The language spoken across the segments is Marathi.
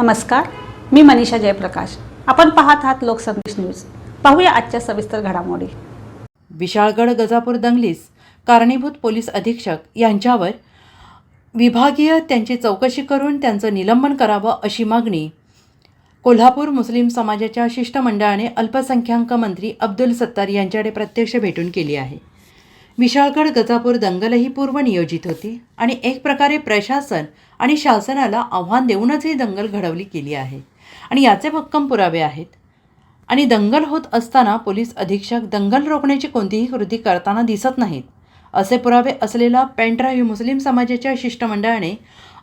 नमस्कार मी मनीषा जयप्रकाश. आपण पाहत आहात लोकसंदेश न्यूज. पाहूया आजच्या सविस्तर घडामोडी. विशाळगड गजापूर दंगलीस कारणीभूत पोलीस अधीक्षक यांच्यावर विभागीय त्यांची चौकशी करून त्यांचं निलंबन करावं अशी मागणी कोल्हापूर मुस्लिम समाजाच्या शिष्टमंडळाने अल्पसंख्याक मंत्री अब्दुल सत्तार यांच्याकडे प्रत्यक्ष भेटून केली आहे. विशाळगड गजापूर दंगलही पूर्वनियोजित होती आणि एक प्रकारे प्रशासन आणि शासनाला आव्हान देऊनच ही दंगल घडवली गेली आहे आणि याचे भक्कम पुरावे आहेत. आणि दंगल होत असताना पोलीस अधीक्षक दंगल रोखण्याची कोणतीही कृती करताना दिसत नाहीत. असे पुरावे असलेला पेंट्राही मुस्लिम समाजाच्या शिष्टमंडळाने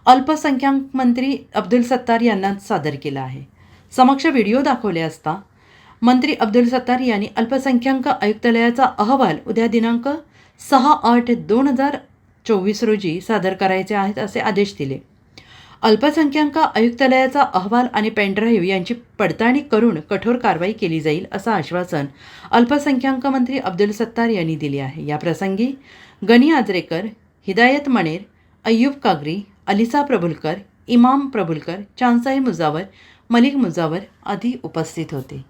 अल्पसंख्याक मंत्री अब्दुल सत्तार यांना सादर केला आहे. समक्ष व्हिडिओ दाखवले असता मंत्री अब्दुल सत्तार यांनी अल्पसंख्याक आयुक्तालयाचा अहवाल उद्या दिनांक सहा आठ दोन हजार चोवीस रोजी सादर करायचे आहेत असे आदेश दिले. अल्पसंख्याक आयुक्तालयाचा अहवाल आणि पेनड्राईव्ह यांची पडताळणी करून कठोर कारवाई केली जाईल असं आश्वासन अल्पसंख्याक मंत्री अब्दुल सत्तार यांनी दिले आहे. या प्रसंगी गनी आजरेकर हिदायत मणेर अय्यूब कागरी अलिसा प्रभुलकर इमाम प्रभुलकर चांदसाई मुजावर मलिक मुजावर आदी उपस्थित होते.